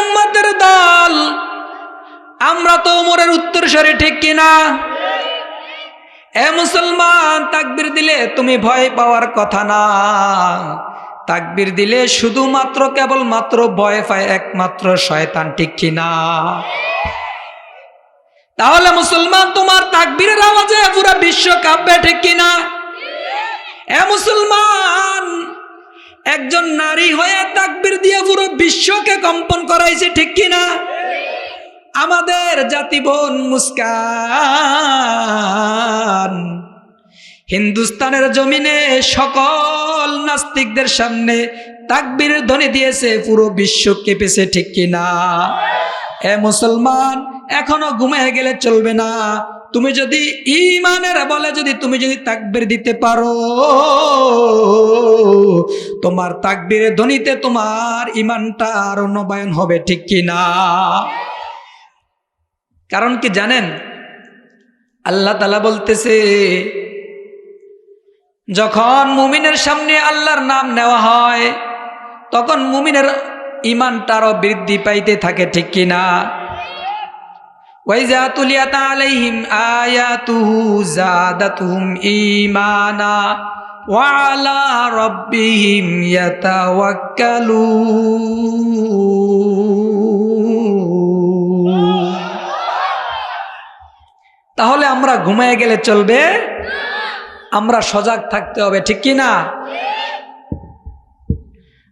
উম্মতের দল। আমরা তো উমরের ঠিক কিনা এ মুসলমান, তাকবির দিলে তুমি ভয় পাওয়ার কথা না। তাকবির দিলে শুধুমাত্র কেবল মাত্র ভয় পায় একমাত্র শয়তান, ঠিক কিনা তাহলে মুসলমান, তোমার তাকবীরের আওয়াজে পুরো বিশ্ব কাঁপবে, ঠিক কিনা এ মুসলমান একজন নারী হয়ে তাকবির দিয়ে পুরো বিশ্বকে কম্পন করাইছে, ঠিক কিনা আমাদের জাতি বোন মুস্কান। হিন্দুস্তানের জমিনে সকল নাস্তিকদের সামনে তাকবীরের ধ্বনি দিয়েছে, পুরো বিশ্ব কেঁপেছে, ঠিক কিনা এ মুসলমান এখনও ঘুমিয়ে গেলে চলবে না। তুমি যদি ইমানের বলে যদি তুমি যদি তাকবীর দিতে পারো, তোমার তাকবীরের ধ্বনিতে তোমার ইমানটা আরও নবায়ন হবে, ঠিক কিনা কারণ কি জানেন? আল্লাহ তালা বলতেছে, যখন মুমিনের সামনে আল্লাহর নাম নেওয়া হয়, তখন মুমিনের ইমানটা আরও বৃদ্ধি পাইতে থাকে, ঠিক কিনা আলাইহিম তাহলে আমরা ঘুমায় গেলে চলবে? আমরা সজাগ থাকতে হবে, ঠিক কি না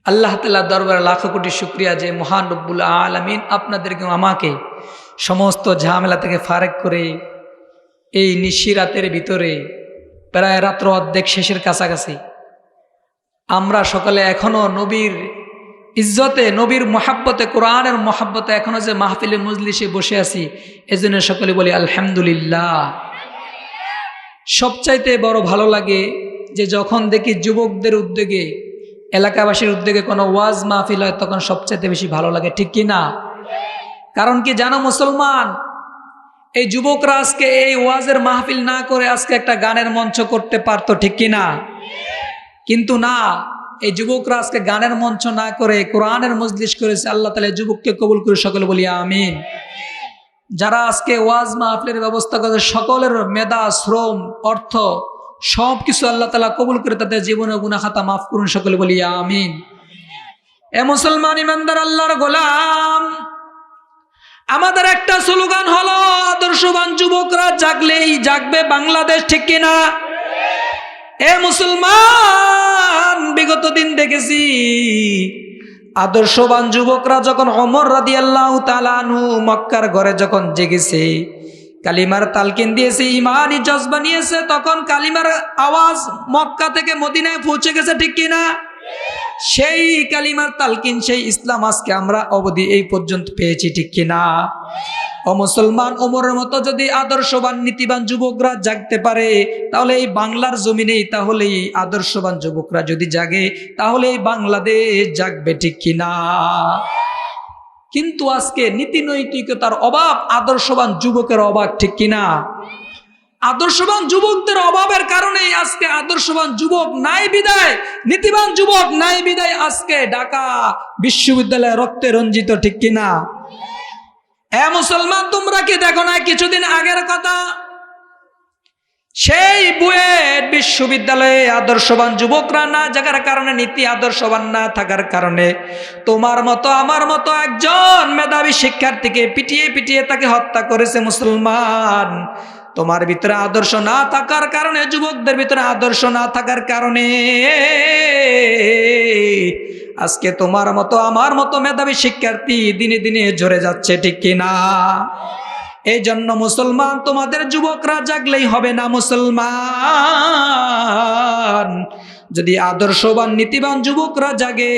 আল্লাহ তাল্লাহ দরবার লাখো কোটি শুক্রিয়া যে মহান রব্বুল আলমিন আপনাদেরকে আমাকে সমস্ত ঝামেলা থেকে ফারেক করে এই নিশিরাতের ভিতরে প্রায় রাত্র অর্ধেক শেষের কাছাকাছি। আমরা সকলে এখনও নবীর ইজ্জতে, নবীর মহাব্বতে, কোরআনের মহাব্বতে এখনও যে মাহফিলে, মজলিসে বসে আছি, এজন্য সকলে বলি আলহামদুলিল্লাহ। সবচাইতে বড় ভালো লাগে যে যখন দেখি যুবকদের উদ্যোগে, এলাকাবাসীর উদ্যোগে কোনো ওয়াজ মাহফিল হয়, তখন সবচাইতে বেশি ভালো লাগে, ঠিক কি না? কারণ কি জানো মুসলমান? এই যুবকরা আজকে এই ওয়াজের মাহফিল না করে আজকে একটা গানের মঞ্চ করতে পারতো, ঠিক কি না? কিন্তু না, এই যুবকরা আজকে গানের মঞ্চ না করে কোরআনের মজলিস করেছে, আল্লাহ তালা যুবককে কবুল করে সকলে বলি আমিন। যারা আজকে ওয়াজ মাহফিলের ব্যবস্থা করে সকলের মেধা, শ্রম, অর্থ সব কিছু আল্লাহ তালা কবুল করে তাদের জীবনে গুনা খাতা মাফ করুন, সকলে বলি আমিন। এ মুসলমান ইমানদার, আল্লাহর গোলাম। আমাদের একটা স্লোগান হলো, আদর্শবান যুবকরা জাগলেই জাগবে বাংলাদেশ ঠিক কিনা? এ মুসলমান, বিগত দিন দেখেছি, আদর্শবান যুবকরা যখন অমর রাদি আল্লাহ তালানু মক্কার ঘরে যখন জেগেছে, কালিমার তালকিন দিয়েছে ইমানই জজবা নিয়েছে, তখন কালিমার আওয়াজ মক্কা থেকে মদিনায় পৌঁছে গেছে, ঠিক কিনা? সেই কালিমার তালকিন, সেই ইসলাম আজকে আমরা অবধি এই পর্যন্ত পেয়েছি, ঠিক কিনা? ও মুসলমান ওমরের মতো যদি আদর্শবান, নীতিবান যুবকরা জাগতে পারে, তাহলে এই বাংলার জমিনেই তাহলে এই আদর্শবান যুবকরা যদি জাগে, তাহলে এই বাংলাদেশ জাগবে, ঠিক কিনা? কিন্তু আজকে নীতি নৈতিকতার অভাব, আদর্শবান যুবকের অভাব, ঠিক কিনা? আদর্শবান যুবকদের অভাবের কারণে আজকে আদর্শবান যুবক নাই বিদায়, নীতিবান যুবক নাই বিদায় আজকে ঢাকা বিশ্ববিদ্যালয়ে রক্তে রঞ্জিত ঠিক কিনা? এ মুসলমান, তোমরা কি দেখো না কিছুদিন আগের কথা? সেই বুয়েট বিশ্ববিদ্যালয়ে আদর্শবান যুবকরা না জাগার কারণে, নীতি আদর্শবান না থাকার কারণে তোমার মতো, আমার মতো একজন মেধাবী শিক্ষার্থীকে পিটিয়ে পিটিয়ে তাকে হত্যা করেছে মুসলমান। তোমার ভিতরে আদর্শ না থাকার কারণে, যুবকদের ভিতরে আদর্শ না থাকার কারণে, আজকে তোমার মতো, আমার মতো মেধাবী শিক্ষার্থী দিনে দিনে ঝরে যাচ্ছে, ঠিক কিনা এই জন্য মুসলমান, তোমাদের যুবকরা জাগলেই হবে না মুসলমান। যদি আদর্শবান, নীতিবান যুবকরা জাগে,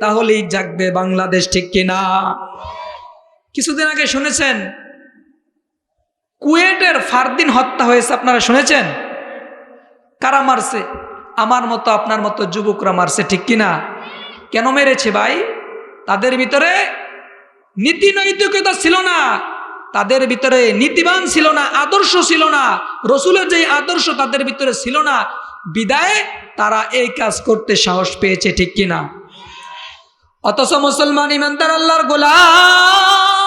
তাহলেই জাগবে বাংলাদেশ, ঠিক কিনা কিছুদিন আগে শুনেছেন কুয়েটের ফারদিন হত্যা হয়েছে, আপনারা শুনেছেন? কারা মারছে? আমার মতো, আপনার মতো যুবকরা মারছে, ঠিক কিনা? কেন মেরেছে ভাই? তাদের ভিতরে নীতি নৈতিকতা ছিল না। তাদের ভিতরে নীতিবান ছিল না, আদর্শ ছিল না। রসুলের যে আদর্শ তাদের ভিতরে ছিল না। বিদায় তারা এই কাজ করতে সাহস পেয়েছে, ঠিক কিনা? অথচ মুসলমান ইমানদার আল্লাহর গোলাম।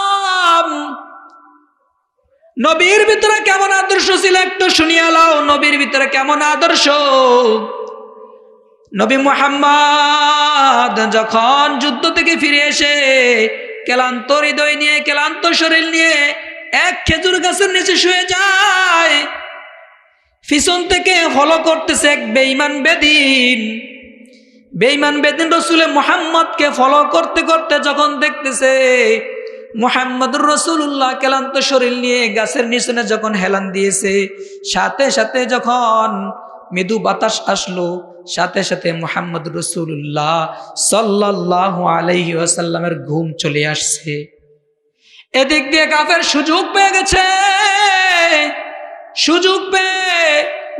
নবীর ভিতরে কেমন আদর্শ ছিল একটু শুনিয়া লাও নবীর ভিতরে কেমন আদর্শ? নবী মুহাম্মদ যখন যুদ্ধ থেকে ফিরে এসে ক্লান্ত হৃদয় নিয়ে, ক্লান্ত শরীর নিয়ে এক খেজুর গাছের নিচে শুয়ে যায়। পিছন থেকে ফলো করতেছে এক বেঈমান বেদিন। বেঈমান বেদিন রসুলে মোহাম্মদকে ফলো করতে করতে যখন দেখতেছে মোহাম্মদুর রসুল্লাহ ক্লান্ত শরীর নিয়ে গাছের নিচনে যখন হেলান দিয়েছে, সাথে সাথে যখন মৃদু বাতাস আসলো, সাথে সাথে মোহাম্মদ রসুল্লাহ সাল্লাহ আলহি আসাল্লামের ঘুম চলে আসছে। এদিক দিয়ে কাফের সুযোগ পেয়ে গেছে। সুযোগ পেয়ে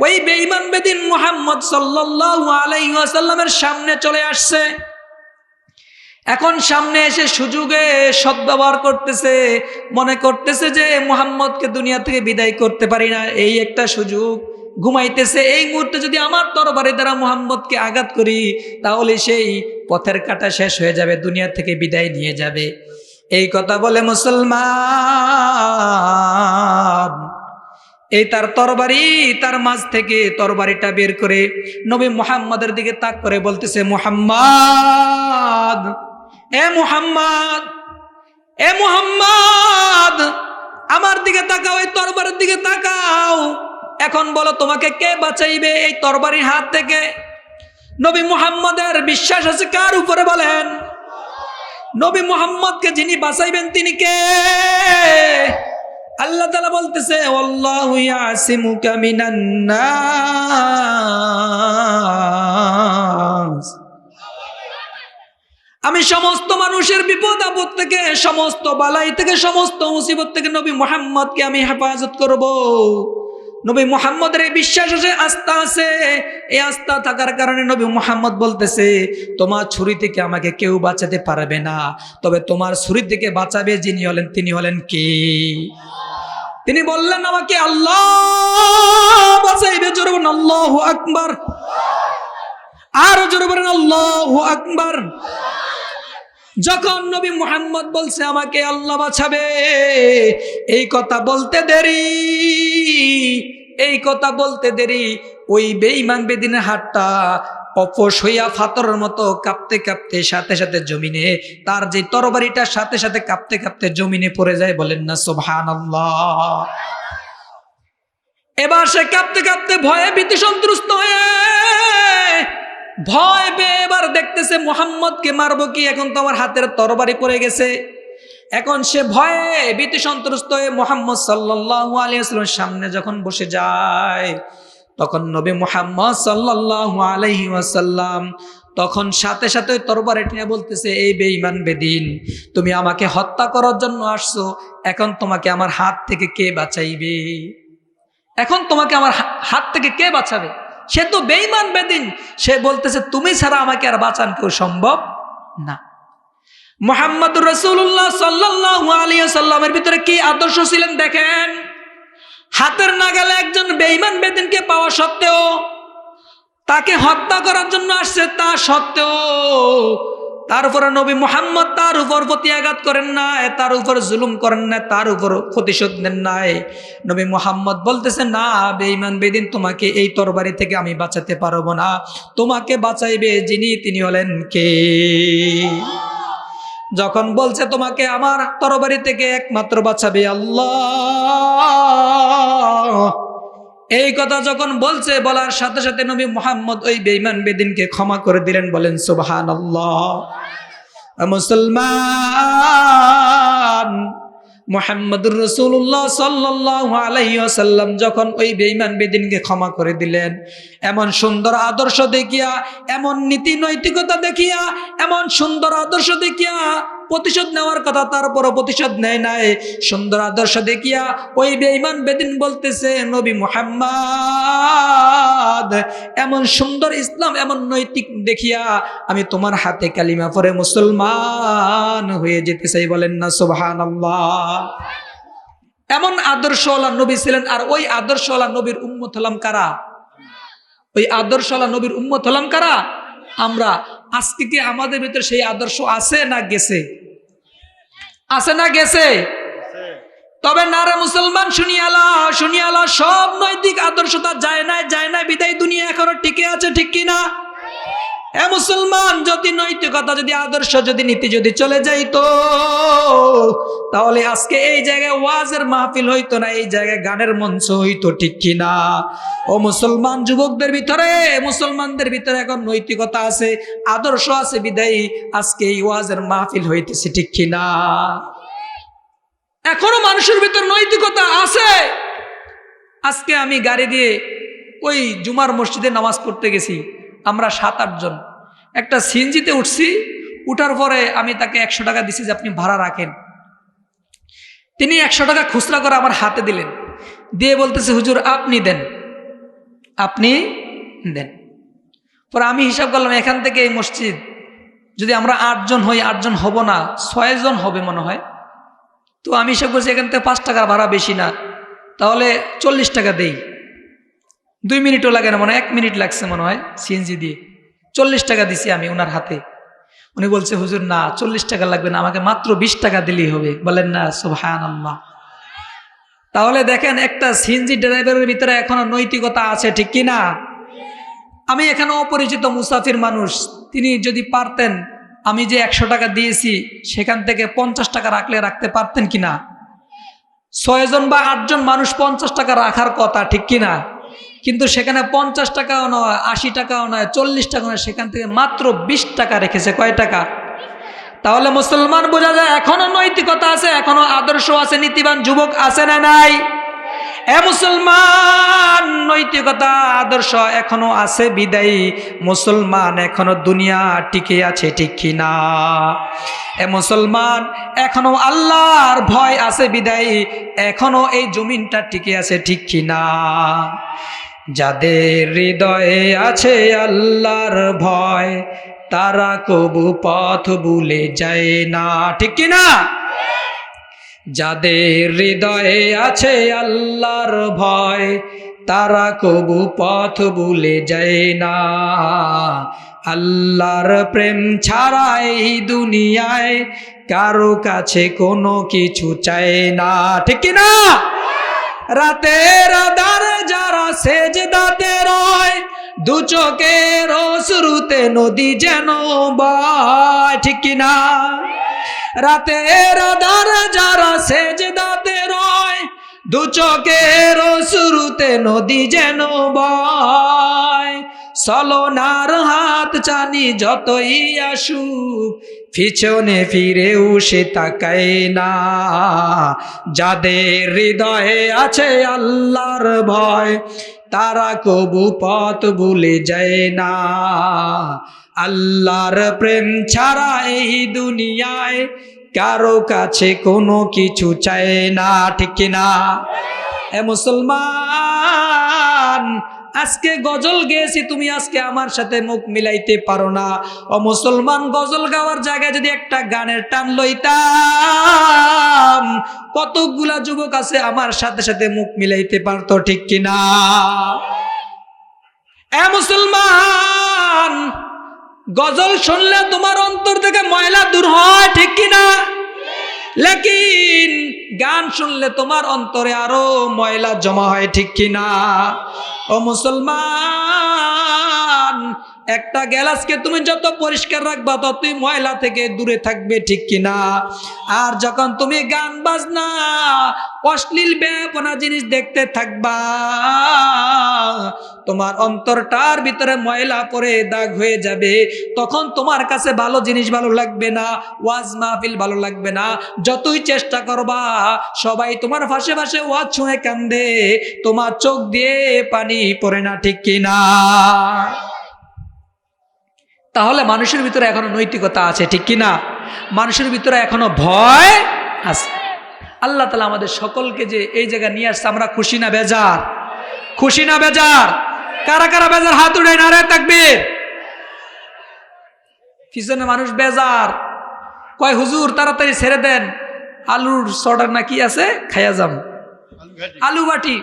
ওই বেঈমান বেদিন মোহাম্মদ সাল্লাহ আলাইসাল্লামের সামনে চলে আসছে। এখন সামনে এসে সুযোগে সদ্ব্যবহার করতেছে, মনে করতেছে যে মোহাম্মদকে দুনিয়া থেকে বিদায় করতে পারি না, এই একটা সুযোগ ঘুমাইতেছে। এই মুহূর্তে যদি আমার তরবারি দ্বারা মোহাম্মদকে আঘাত করি, তাহলে সেই পথের কাটা শেষ হয়ে যাবে, দুনিয়া থেকে বিদায় নিয়ে যাবে। এই কথা বলে মুসলমান, এই তার তরবারি তার মাঝ থেকে তরবারিটা বের করে নবী মুহাম্মাদের দিকে তাক করে বলতেছে, মুহাম্মদ এ মুহাম্মদ এ মুহাম্মদ, আমার দিকে তাকাও, এই তরবারের দিকে তাকাও। এখন বলো, তোমাকে কে বাঁচাইবে এই তরবারির হাত থেকে? নবী মুহাম্মদের বিশ্বাস আছে কার উপরে বলেন? নবী মুহাম্মদকে যিনি বাঁচাইবেন, তিনি কে? আল্লাহ তালা বলতেছে মিনান নাস আমি সমস্ত মানুষের বিপদ, আপদ থেকে, সমস্ত বালাই থেকে, সমস্ত মুসিবত থেকে নবী মোহাম্মদকে আমি হেফাজত করব। নবী মোহাম্মদের এই বিশ্বাস আছে আস্থা আছে, এই আস্থা থাকার কারণে নবী মোহাম্মদ বলতেছে, তোমার ছুরি থেকে আমাকে কেউ বাঁচাতে পারবে না। তবে তোমার ছুরি থেকে বাঁচাবে যিনি হলেন, তিনি হলেন কে? তিনি বললেন, আমাকে আল্লাহ বাঁচাইবে, জোরে আল্লাহ আকবার। আর জোরে বলেন, আল্লাহ আকবার। যখন নবী মুহাম্মদ বলছে, আমাকে আল্লাহ বাঁচাবে। এই কথা বলতে দেরি। এই কথা বলতে দেরি। ওই বেঈমান বেদিনের হাতটা অপস হইয়া ফাতরের মতো কাঁপতে কাঁপতে সাথে সাথে জমিনে, তার যে তরবারিটার সাথে সাথে কাঁপতে কাঁপতে জমিনে পড়ে যায়, বলেন না সোভান এবার সে কাঁপতে কাঁপতে ভয়ে ভীতি সন্ত্রস্ত হয়ে ভয় পেয়ে এবার দেখতেছে মোহাম্মদকে মারবো কি? এখন তো আমার হাতের তরবারি পড়ে গেছে। এখন সে ভয়ে ভীতি সন্ত্রস্ত হয়ে মোহাম্মদ সাল্লাহ আলিয়াস্লামের সামনে যখন বসে যায়, তখন নবী মোহাম্মদ সাল্লাহ আলহি ওয়াসাল্লাম তখন সাথে সাথে তরবারে টেনে বলতেছে, এই বেঈমান বেদিন, তুমি আমাকে হত্যা করার জন্য আসছো, এখন তোমাকে আমার হাত থেকে কে বাঁচাইবে? এখন তোমাকে আমার হাত থেকে কে বাঁচাবে? সে তো বেইমান বেদিন। সে বলতেছে, তুমি ছাড়া আমাকে আর বাঁচান কেউ সম্ভব না। মোহাম্মদ রসুল্লাহ সাল্লাহ আলিয়া সাল্লামের ভিতরে কি আদর্শ ছিলেন দেখেন? হাতের নাগালে একজন বেইমান বেদিনকে পাওয়া সত্ত্বেও, তাকে হত্যা করার জন্য আসছে তা সত্ত্বেও তার উপরে নবী মোহাম্মদ তার উপর প্রত্যাঘাত করেন নাই, তার উপর জুলুম করেন না তার উপর প্রতিশোধ নেন নাই। নবী মোহাম্মদ বলতেছে না বেঈমান বেদিন, তোমাকে এই তরবারি থেকে আমি বাঁচাতে পারব না। তোমাকে বাঁচাইবে যিনি, তিনি হলেন কে? যখন বলছে, তোমাকে আমার তরবারি থেকে একমাত্র বাঁচাবে আল্লাহ। এই কথা যখন বলছে, বলার সাথে সাথে নবী মোহাম্মদ ওই বেইমান বেদিনকে ক্ষমা করে দিলেন, বলেন সুবাহান মুসলমান মোহাম্মদুর রসুল্লাহ সাল্লাহ আলাইসাল্লাম যখন ওই বেইমান বেদিনকে ক্ষমা করে দিলেন, এমন সুন্দর আদর্শ দেখিয়া, এমন নীতি নৈতিকতা দেখিয়া, এমন সুন্দর আদর্শ দেখিয়া প্রতিশোধ নেওয়ার কথা, তারপরও প্রতিশোধ নেয় নাই। সুন্দর আদর্শ দেখিয়া ওই বেঈমান বেদিন বলতেছে, নবী মুহাম্মদ, এমন সুন্দর ইসলাম, এমন নৈতিক দেখিয়া আমি তোমার হাতে কালিমা পরে মুসলমান হয়ে যেতে চাই। বলেন না সুবহান এমন আদর্শওয়ালা নবী ছিলেন, আর ওই আদর্শওয়ালা নবীর উম্মত হলাম কারা? ওই আদর্শওয়ালা নবীর উম্মত হলাম কারা? আমরা। আজকে কি আমাদের ভিতরে সেই আদর্শ আছে না গেছে? আছে না গেছে? তবে নারে মুসলমান শুনিয়ালা শুনিয়ালা সব নৈতিক আদর্শতা যায় না যায় না বিদায় দুনিয়া এখনও টিকে আছে ঠিক কিনা? এ মুসলমান, যদি নৈতিকতা, যদি আদর্শ, যদি নীতি যদি চলে যাইতো, তাহলে আজকে এই জায়গায় ওয়াজের মাহফিল হইতো না, এই জায়গায় গানের মঞ্চ হইতো ঠিক কিনা? ও মুসলমান যুবকদের ভিতরে, মুসলমানদের ভিতরে এখন নৈতিকতা আছে, আদর্শ আছে, বিদায়ী, আজকে এই ওয়াজের মাহফিল হইতেছে ঠিক কিনা? এখনও মানুষের ভিতর নৈতিকতা আছে। আজকে আমি গাড়ি দিয়ে ওই জুমার মসজিদে নামাজ পড়তে গেছি। আমরা সাত আটজন একটা সিএনজিতে উঠছি, উঠার পরে আমি তাকে একশো টাকা দিছি যে আপনি ভাড়া রাখেন। তিনি একশো টাকা খুচরা করে আমার হাতে দিলেন। দিয়ে বলতেছে, হুজুর, আপনি দেন। আপনি দেন। পরে আমি হিসাব করলাম, এখান থেকে এই মসজিদ, যদি আমরা আটজন হই আটজন হব না ছয়জন হবে মনে হয়। তো আমি হিসাব করছি, এখান থেকে পাঁচ টাকার ভাড়া বেশি না। তাহলে চল্লিশ টাকা দেই। দুই মিনিটও লাগে না, মনে হয় এক মিনিট লাগছে মনে হয় সিএনজি দিয়ে। চল্লিশ টাকা দিছি আমি ওনার হাতে। উনি বলছে, হুজুর, না, চল্লিশ টাকা লাগবে না, আমাকে মাত্র বিশ টাকা দিলেই হবে। বলেন, না সুহান আল্লাহ তাহলে দেখেন, একটা সিএনজি ড্রাইভারের ভিতরে এখনও নৈতিকতা আছে, ঠিক কি না? আমি এখানে অপরিচিত মুসাফির মানুষ, তিনি যদি পারতেন, আমি যে একশো টাকা দিয়েছি, সেখান থেকে পঞ্চাশ টাকা রাখলে রাখতে পারতেন কিনা ছয়জন বা আটজন মানুষ পঞ্চাশ টাকা রাখার কথা, ঠিক কিনা কিন্তু সেখানে পঞ্চাশ টাকাও নয়, আশি টাকাও নয়, চল্লিশ টাকা নয়, সেখান থেকে মাত্র বিশ টাকা রেখেছে। কয় টাকা? তাহলে মুসলমান বোঝা যায় এখনও নৈতিকতা আছে, এখনও আদর্শ আছে, নীতিবান যুবক আছে না নাই? এ মুসলমান, নৈতিকতা, আদর্শ এখনও আছে বিদায়ী। মুসলমান এখনও দুনিয়া টিকে আছে ঠিক কিনা? এ মুসলমান, এখনও আল্লাহর ভয় আছে বিদায়ী। এখনও এই জমিনটা টিকে আছে ঠিক কিনা? যাদের হৃদয়ে আছে আল্লাহর ভয়, তারা কবু পথ ভুলে যায় না। ঠিক কিনা যাদের হৃদয়ে আছে আল্লাহর ভয়, তারা কবু পথ ভুলে যায় না। আল্লাহর প্রেম ছাড়া এই দুনিয়ায় কারও কাছে কোনো কিছু চায় না। ঠিক কিনা রাতের আধারে যারা সেজ দাতে রয়, দু চোখের শুরুতে নদী যেন বয়, ঠিক কিনা রাতের আধারে যারা সেজ দাতে রয়, দু চোখের শুরুতে নদী যেন বয় সলনার হাত চানি যতই আসুক, পিছনে ফিরেও সে তাকায় না। যাদের হৃদয়ে আছে আল্লাহর ভয়, তারা কবু পথ ভুলে যায় না। আল্লাহর প্রেম ছাড়া এই দুনিয়ায় কারও কাছে কোনো কিছু চায় না, ঠিক না এ মুসলমান আজকে গজল গেয়েছি, তুমি আজকে আমার সাথে মুখ মিলাইতে পারো না। ও মুসলমান, গজল গাওয়ার জায়গায় যদি একটা গানের টান লইতাম কতগুলা যুবক আছে আমার সাথে সাথে মুখ মিলাইতে পারতো ঠিক কিনা? এ মুসলমান, গজল শুনলে তোমার অন্তর থেকে ময়লা দূর হয় ঠিক কিনা? লেকিন গান শুনলে তোমার অন্তরে আরও ময়লা জমা হয় ঠিক কিনা? ও মুসলমান একটা গ্যালাসকে তুমি যত পরিষ্কার রাখবা, ততই ময়লা থেকে দূরে থাকবে, ঠিক কিনা? আর যখন তুমি গান বাজনা, অশ্লীল ব্যাপনা জিনিস দেখতে থাকবা, তোমার অন্তরটার ভিতরে ময়লা পরে দাগ হয়ে যাবে। তখন তোমার কাছে ভালো জিনিস ভালো লাগবে না, ওয়াজ মাহফিল ভালো লাগবে না। যতই চেষ্টা করবা, সবাই তোমার ফাঁসে ফাঁসে ওয়াজ ছুঁয়ে কান্দে, তোমার চোখ দিয়ে পানি পড়ে না, ঠিক কিনা? তাহলে মানুষের ভিতরে এখনও নৈতিকতা আছে ঠিক কিনা? মানুষের ভিতরে এখনও ভয় আছে। আল্লাহ তালা আমাদের সকলকে যে এই জায়গায় নিয়ে আসছে আমরা খুশি না বেজার? খুশি না বেজার? কারা কারা বেজার হাত উঠে না রে তাকবীর? পিছনে মানুষ বেজার। কয় হুজুর তাড়াতাড়ি ছেড়ে দেন। আলুর সডার না কি আছে? খাইয়া যাম। আলু বাটি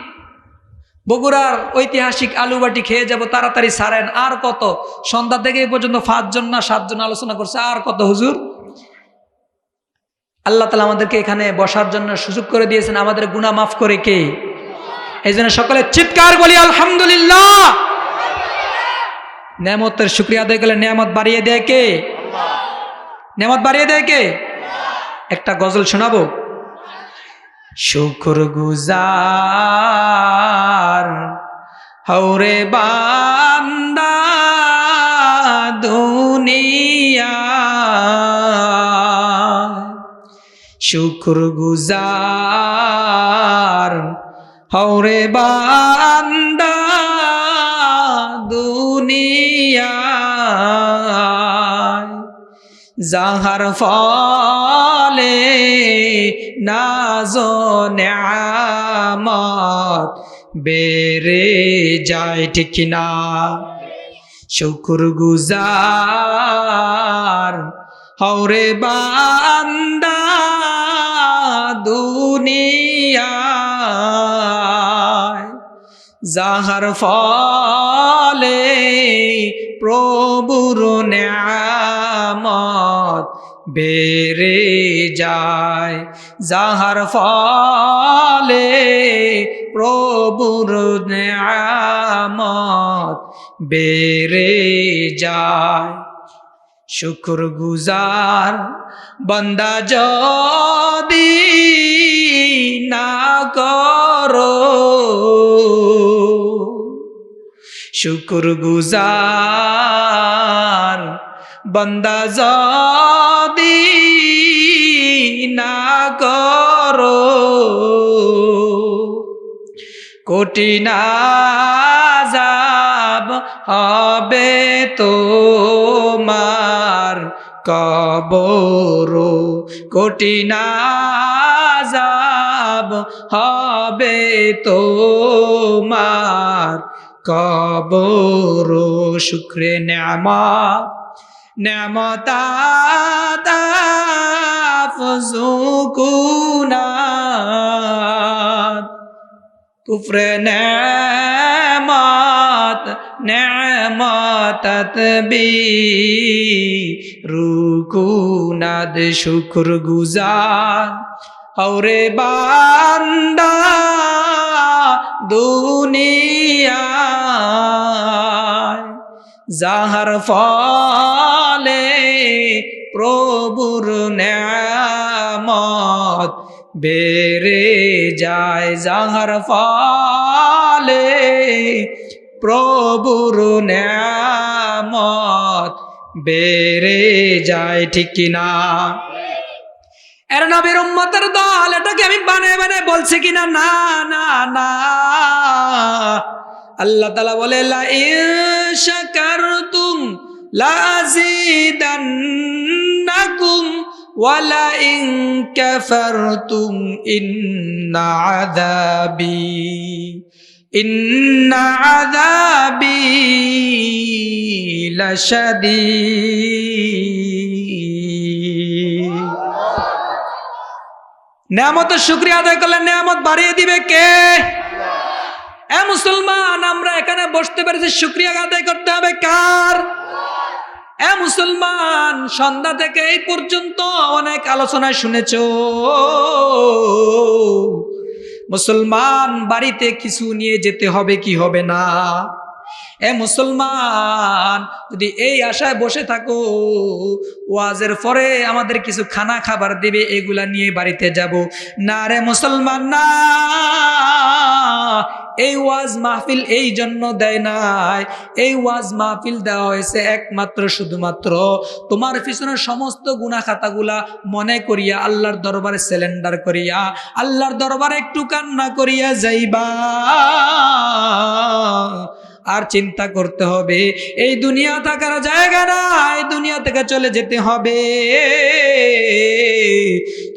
বগুড়ার ঐতিহাসিক আলুবাটি খেয়ে যাব, তাড়াতাড়ি সারেন। আর কত? সন্ধ্যা থেকে এই পর্যন্ত পাঁচজন না সাতজন আলোচনা করছে। আর কত হুজুর? আল্লাহ তালা আমাদেরকে এখানে বসার জন্য সুযোগ করে দিয়েছেন। আমাদের গুণা মাফ করে কে? এই জন্য সকলে চিৎকার বলি, আলহামদুলিল্লাহ! নেমতের শুক্রিয়া আদায় করলে নিয়ামত বাড়িয়ে দেয় কে? নেমত বাড়িয়ে দেয় কে? একটা গজল শোনাবো? শুক্র গুজার। হৌরে বান্দা দুনিয়া। শুক্র গুজার। হৌরে বান্দা দুনিয়া। যাহার ফলে নাজ নেয়ামত বেড়ে যায় ঠিক না। শুকুর গুজার হৌরে বান্দা দুনিয়ায়, যাহার ফলে প্রভুর নেয়ামত বেড়ে যায়, যাহার ফলে প্রভুর নেয়ামত বেড়ে যায়। শুক্র গুজার বন্দা যদি না করো, শুক্র গুজার বন্দা যদি না করো কঠিন আযাব হবে তোমার কবর কঠিন আযাব হবে তোমার কবর শুক্রে নেমত নেমতা কুফরে নেমাত নেমাত বি। রুকুনাদ শুক্র গুজার হৌরে বান্দা দুনিয়া যাহার ফলে প্রভুর নেমত বেড়ে যায় যাহার ফলে প্রভুর নেমত বেড়ে যায়, ঠিক কিনা এর নবীর উম্মতের দল, এটাকে আমি বানে বানে বলছি কিনা না? না না আল্লাহ তালা বলে, লা ইন শাকারতুম লাযিদান্নাকুম ওয়ালা ইন কাফারতুম ইন্না আযাবি ইন্না আযাবি লাশাদীদ। নেয়ামতের শুক্রিয়া আদায় করলে নেয়ামত বাড়িয়ে দিবে কে? এ মুসলমান, আমরা এখানে বসতে পেরেছি, শুক্রিয়া আদায় করতে হবে কার? এ মুসলমান, সন্ধ্যা থেকে এই পর্যন্ত অনেক আলোচনায় শুনেছ। মুসলমান, বাড়িতে কিছু নিয়ে যেতে হবে কি হবে না? এ মুসলমান, যদি এই আশায় বসে থাকো, ওয়াজের পরে আমাদের কিছু খানা খাবার দিবে, এগুলা নিয়ে বাড়িতে যাব। না রে মুসলমান, না। এই ওয়াজ মাহফিল এই জন্য দেয় নাই। এই ওয়াজ মাহফিল দেওয়া হয়েছে একমাত্র, শুধুমাত্র তোমার পিছনে সমস্ত গুণা খাতাগুলা মনে করিয়া, আল্লাহর দরবারে সিলিন্ডার করিয়া, আল্লাহর দরবারে একটু কান্না করিয়া যাইবা। আর চিন্তা করতে হবে। এই দুনিয়া থাকার জায়গা না এই দুনিয়া থেকে চলে যেতে হবে।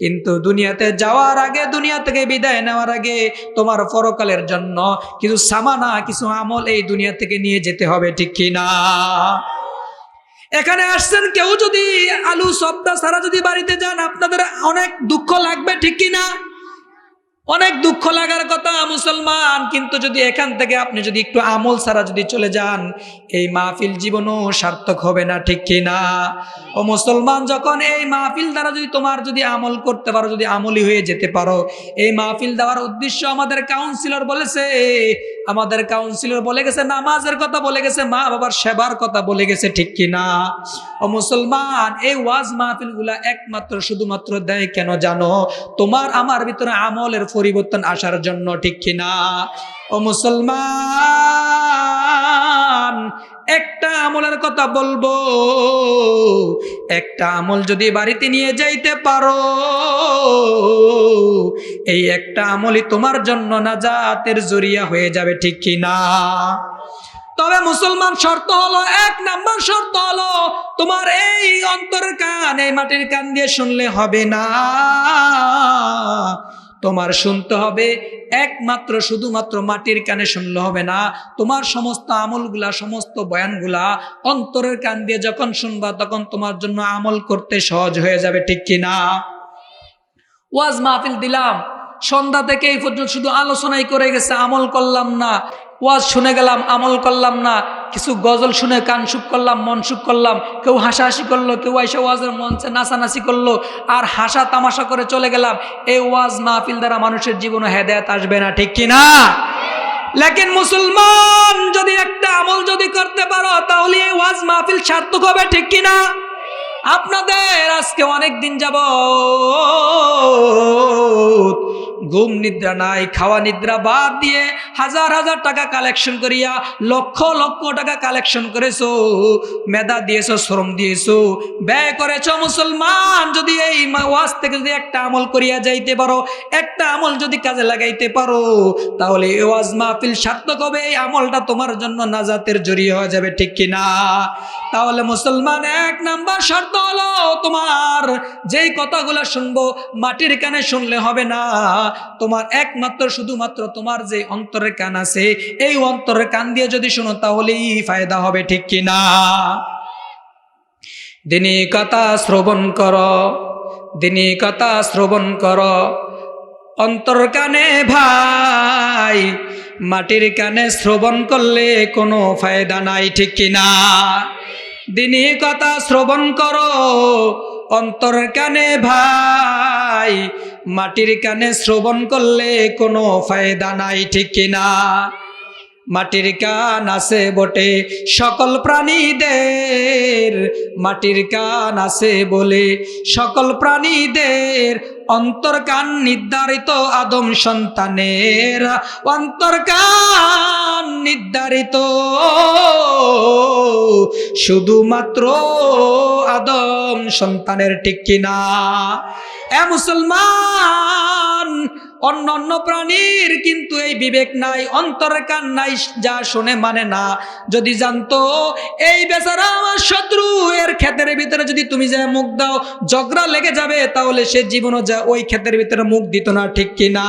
কিন্তু দুনিয়াতে যাওয়ার আগে, দুনিয়া থেকে বিদায় নেওয়ার আগে তোমার পরকালের জন্য কিছু সামানা, কিছু আমল এই দুনিয়া থেকে নিয়ে যেতে হবে, ঠিক কিনা এখানে আসছেন কেউ যদি আলু সবটা সারা যদি বাড়িতে যান, আপনাদের অনেক দুঃখ লাগবে, ঠিক কিনা অনেক দুঃখ লাগার কথা, মুসলমান। কিন্তু যদি এখান থেকে আপনি যদি একটু আমল ছাড়া যদি চলে যান, এই মাহফিল জীবনও সার্থক হবে না, ঠিক কি না? ও মুসলমান, যখন এই মাহফিল দ্বারা যদি তোমার যদি আমল করতে পারো, যদি আমলি হয়ে যেতে পারো, এই মাহফিল দেওয়ার উদ্দেশ্য আমাদের কাউন্সিলর বলেছে। আমাদের কাউন্সিলর বলে গেছে, নামাজের কথা বলে গেছে মা বাবার সেবার কথা বলে গেছে, ঠিক কি না? ও মুসলমান, এই ওয়াজ মাহফিলগুলা একমাত্র, শুধুমাত্র দেয় কেন জানো? তোমার, আমার ভিতরে আমলের পরিবর্তন আসার জন্য ঠিক কিনা? ও মুসলমান, একটা আমলের কথা বলব। একটা আমল যদি বাড়িতে নিয়ে যাইতে পারো, এই একটা আমলই তোমার জন্য না জাতের জরিয়া হয়ে যাবে ঠিক কিনা? তবে মুসলমান শর্ত হলো, এক নাম্বার শর্ত হলো, তোমার এই অন্তরের কান, এই মাটির কান দিয়ে শুনলে হবে না। তোমার শুনতে হবে। একমাত্র শুধুমাত্র মাটির কানে শুনলে হবে না। তোমার সমস্ত আমলগুলা, সমস্ত বয়ানগুলা অন্তরের কান দিয়ে যখন শুনবা, তখন তোমার জন্য আমল করতে সহজ হয়ে যাবে, ঠিক কিনা ওয়াজ মাহফিল দিলাম। সন্ধ্যা থেকে এই পর্যন্ত শুধু আলোচনাই করে গেছে, আমল করলাম না। ওয়াজ শুনে গেলাম, আমল করলাম না। কিছু গজল শুনে কান সুখ করলাম, মন সুখ করলাম। কেউ হাসাহাসি করল, কেউ এসে ওয়াজের মঞ্চে নাচানাচি করল আর হাসা তামাশা করে চলে গেলাম। এই ওয়াজ মাহফিল দ্বারা মানুষের জীবনে হেদায়ত আসবে না, ঠিক কিনা? লেকিন মুসলমান, যদি একটা আমল যদি করতে পারো, তাহলে এই ওয়াজ মাহফিল সার্থক হবে, ঠিক কিনা? আপনাদের আজকে অনেক দিন যাব ঘুম নিদ্রা নাই, খাওয়া নিদ্রা বাদ দিয়ে হাজার হাজার টাকা কালেকশন করিয়া লক্ষ লক্ষ টাকা কালেকশন করেছ, মেধা দিয়েছ, শ্রম দিয়েছ, ব্যয় করেছ। মুসলমান যদি এই ওয়াজ থেকে যদি একটা আমল করিয়া যাইতে পারো, একটা আমল যদি কাজে লাগাইতে পারো, তাহলে ওয়াজ মাহফিল সার্থক হবে, এই আমলটা তোমার জন্য নাজাতের জড়িয়ে হয়ে যাবে, ঠিক কিনা তাহলে মুসলমান এক নাম্বার শর্ত হলো তোমার যেই কথাগুলো শুনব, মাটির কানে শুনলে হবে না। তোমার একমাত্র, শুধুমাত্র তোমার যে অন্তরের কান আছে, এই অন্তরের কান দিয়ে যদি শোনো, তাহলেই ফায়দা হবে, ঠিক কিনা? দিনী কথা শ্রবণ কর, দিনী কথা শ্রবণ কর। অন্তর কানে ভাই, মাটির কানে শ্রবণ করলে কোনো ফায়দা নাই, ঠিক কিনা? দিনী কথা শ্রবণ করো অন্তর কানে ভাই মাটির কানে শ্রবণ করলে কোনো ফায়দা নাই ঠিক কিনা? মাটির কান আছে বটে সকল প্রাণীদের। মাটির কান আছে বলে সকল প্রাণীদের। অন্তর কান নির্ধারিত আদম সন্তানের। অন্তর কান নির্ধারিত শুধুমাত্র আদম সন্তানের ঠিক কিনা? এ মুসলমান অন্য অন্য প্রাণীর কিন্তু এই বিবেক নাই অন্তরের কান নাই, যা শোনে মানে না। যদি জানতো, এই বেচারা আমার শত্রু, এর ক্ষেতের ভিতরে যদি তুমি যা মুখ দাও, ঝগড়া লেগে যাবে, তাহলে সে জীবনও যা ওই ক্ষেতের ভিতরে মুখ দিত না, ঠিক কি না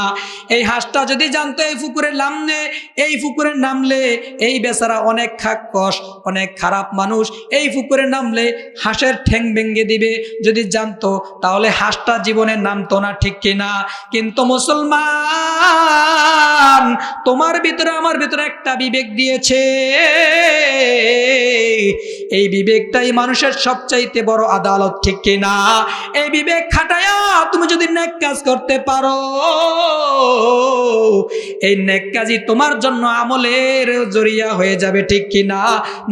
এই হাঁসটা যদি জানতো, এই পুকুরে নামলে, এই পুকুরে নামলে, এই বেচারা অনেক খাকস অনেক খারাপ মানুষ, এই পুকুরে নামলে হাঁসের ঠ্যাং ভেঙে দিবে। যদি জানতো, তাহলে হাঁসটা জীবনে নামতো না, ঠিক কিনা? কিন্তু মুসলমান তোমার ভিতরে আমার ভিতরে একটা বিবেক দিয়েছে। এই বিবেকটাই মানুষের সবচাইতে বড় আদালত, ঠিক কিনা এই বিবেক খাটায়া তুমি যদি নেক কাজ করতে পারো, এই নেক কাজই তোমার জন্য আমলের জরিয়া হয়ে যাবে, ঠিক কিনা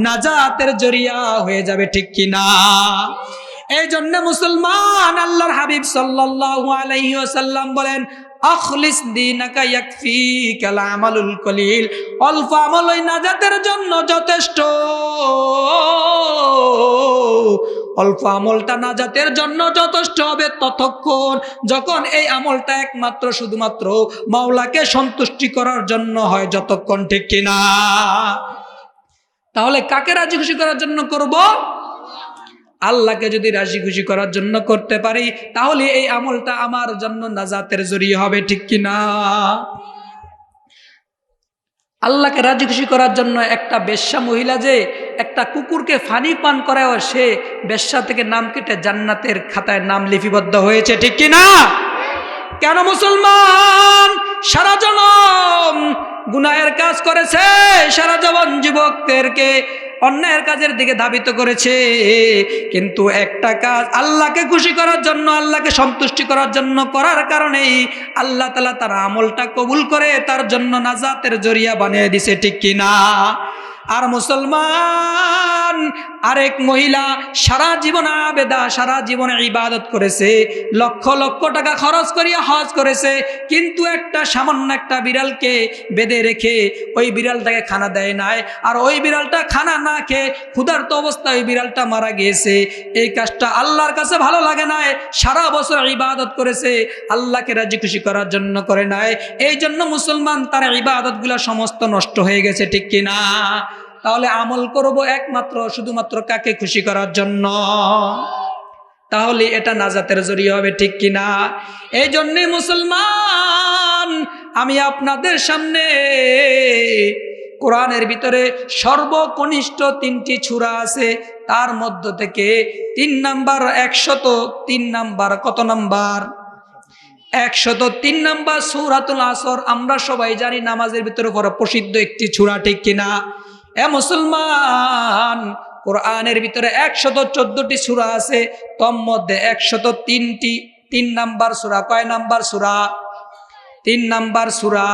নাজাতের জরিয়া হয়ে যাবে, ঠিক কিনা এই জন্য মুসলমান আল্লাহর হাবিব সাল্লাল্লাহু আলাইহি ওয়াসাল্লাম বলেন আখলিস দিনাকা ইয়াকফিকাল আমালুল কলিল। অল্প আমল ওই নাজাতের জন্য যথেষ্ট। অল্প আমলটা নাজাতের জন্য যথেষ্ট হবে ততক্ষণ যখন এই আমলটা একমাত্র শুধুমাত্র মাওলাকে সন্তুষ্টি করার জন্য হয় যতক্ষণ ঠিক কিনা। তাহলে কাকে রাজি খুশি করার জন্য করব? আল্লাহকে যদি রাজি খুশি করার জন্য করতে পারি, তাহলে এই আমলটা আমার জন্য নাজাতের জড়িয়ে হবে, ঠিক কিনা? আল্লাহকে রাজি খুশি করার জন্য একটা বেশ্যা মহিলা যে একটা কুকুরকে ফানি পান করায় সে বেশ্যা থেকে নাম কেটে জান্নাতের খাতায় নাম লিপিবদ্ধ হয়েছে, ঠিক কিনা? কেন মুসলমান? সারা জনম গুনাহের কাজ করেছে, সারা জীবন যুবকদেরকে অন্যায়ের কাজের দিকে ধাবিত করেছে। কিন্তু একটা কাজ আল্লাহকে খুশি করার জন্য, আল্লাহকে সন্তুষ্টি করার জন্য করার কারণেই আল্লাহ তালা তার আমলটা কবুল করে, তার জন্য নাজাতের জরিয়া বানিয়ে দিছে, ঠিক কিনা? আর মুসলমান আরেক মহিলা সারা জীবন আবেদা, সারা জীবনে ইবাদত করেছে, লক্ষ লক্ষ টাকা খরচ করিয়া হজ করেছে, কিন্তু একটা সামান্য একটা বিড়ালকে বেঁধে রেখে ওই বিড়ালটাকে খানা দেয় নাই। আর ওই বিড়ালটা খানা না খেয়ে ক্ষুধার্ত অবস্থায় ওই বিড়ালটা মারা গিয়েছে। এই কাজটা আল্লাহর কাছে ভালো লাগে নাই। সারা বছর ইবাদত করেছে, আল্লাহকে রাজি খুশি করার জন্য করে নাই। এই জন্য মুসলমান তার ইবাদতগুলো সমস্ত নষ্ট হয়ে গেছে, ঠিক কিনা? তাহলে আমল করব একমাত্র, শুধুমাত্র কাকে খুশি করার জন্য? তাহলে এটা নাজাতের জরিয়ে হবে, ঠিক কিনা? এই জন্যে মুসলমান, আমি আপনাদের সামনে কোরআনের ভিতরে সর্বকনিষ্ঠ তিনটি ছুরা আছে, তার মধ্য থেকে তিন নাম্বার একশত তিন নাম্বার কত নাম্বার? একশত তিন নাম্বার সুরাতুল আসর, আমরা সবাই জানি নামাজের ভিতরে পড়া প্রসিদ্ধ একটি ছুরা, ঠিক কিনা? এ মুসলমান, কোরআনের ভিতরে একশত চোদ্দটি সুরা আছে তোর মধ্যে একশত তিনটি। তিন নাম্বার সুরা, কয় নাম্বার সুরা? তিন নাম্বার সুরা,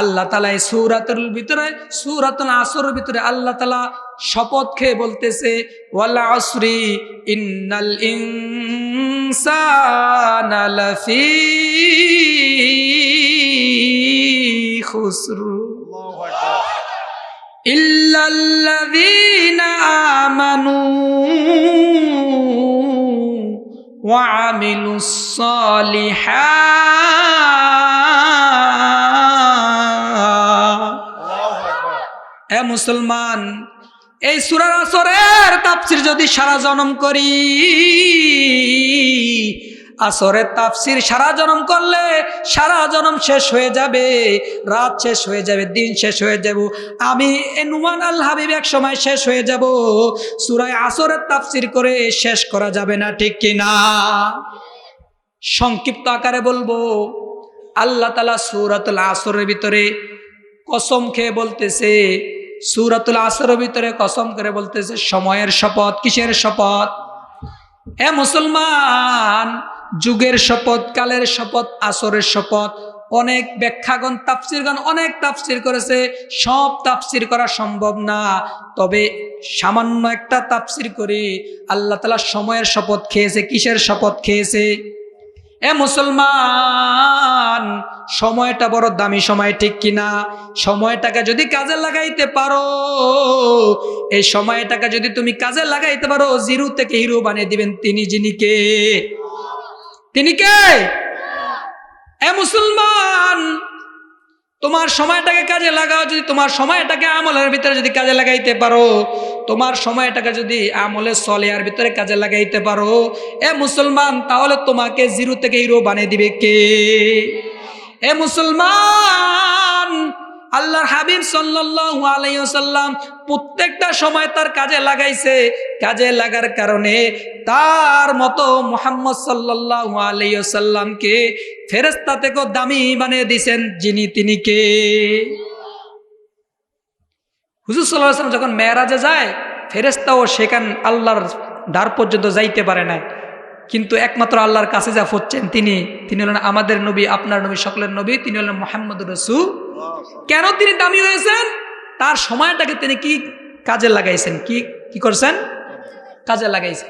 আল্লাহ তালা এই সুরাতুল ভিতরে, সুরাতুল আসরের ভিতরে আল্লাহ তালা শপথ খেয়ে বলতেছে, ওয়ালা আসরি ইন্নাল ইনসানা লাফি খুসরু। আমানু ওয়া এ মুসলমান এই সুরার আসরের তাপসির যদি সারা জনম করি আসরের তাফসির সারা জনম করলে সারা জনম শেষ হয়ে যাবে, রাত শেষ হয়ে যাবে, দিন শেষ হয়ে যাব। আমি নুমান আল হাবিব এক সময় শেষ হয়ে যাব। সুরায় আসরের তাফসির করে শেষ করা যাবে না, ঠিক কিনা সংক্ষিপ্ত আকারে বলব, আল্লাহ তালা সুরাতুল আসরের ভিতরে কসম খেয়ে বলতেছে, সুরাতুল আসরের ভিতরে কসম করে বলতেছে, সময়ের শপথ, কিসের শপথ? এ মুসলমান যুগের শপথ, কালের শপথ, আসরের শপথ। অনেক ব্যাখ্যাগণ, তাফসিরগণ অনেক তাফসির করেছে। সব তাফসির করা সম্ভব না। তবে সামান্য একটা তাফসির করি আল্লাহ তালা সময়ের শপথ খেয়েছে, কিসের শপথ খেয়েছে? এ মুসলমান, সময়টা বড় দামি সময়, ঠিক কিনা সময়টাকে যদি কাজে লাগাইতে পারো, এই সময়টাকে যদি তুমি কাজে লাগাইতে পারো, জিরো থেকে হিরো বানিয়ে দিবেন তিনি, যিনি কে? তিনি কে? এ মুসলমান, তোমার সময়টাকে কাজে লাগাও, যদি তোমার সময়টাকে আমলের ভিতরে যদি কাজে লাগাইতে পারো, তোমার সময়টাকে যদি আমলের সলেয়ার ভিতরে কাজে লাগাইতে পারো, এ মুসলমান, তাহলে তোমাকে জিরো থেকে হিরো বানিয়ে দিবে কে? এ মুসলমান আল্লাহর হাবিব সাল্লাল্লাহু আলাইহি ওয়াসাল্লাম প্রত্যেকটা সময় তার কাজে লাগাইছে। কাজে লাগার কারণে তার মতো মুহাম্মদ সাল্লাল্লাহু আলাইহি ওয়াসাল্লামকে ফেরেশতা থেকেও দামি বানিয়ে দিয়েছেন। যিনি, তিনি কে? হুজুর সাল্লাহ সাল্লাম যখন মেয়েরাজে যায়, ফেরেশতাও সেখান আল্লাহর দ্বার পর্যন্ত যাইতে পারে না কিন্তু একমাত্র আল্লাহর কাছে যা হচ্ছেন তিনি। তিনি হলেন আমাদের নবী, আপনার নবী, সকলের নবী। তিনি হলেন মোহাম্মদ রসু কেন তিনি দামি হয়েছেন? তার সময়টাকে তিনি কি কাজে লাগাইছেন? কি কি করছেন? কাজে লাগাইছেন।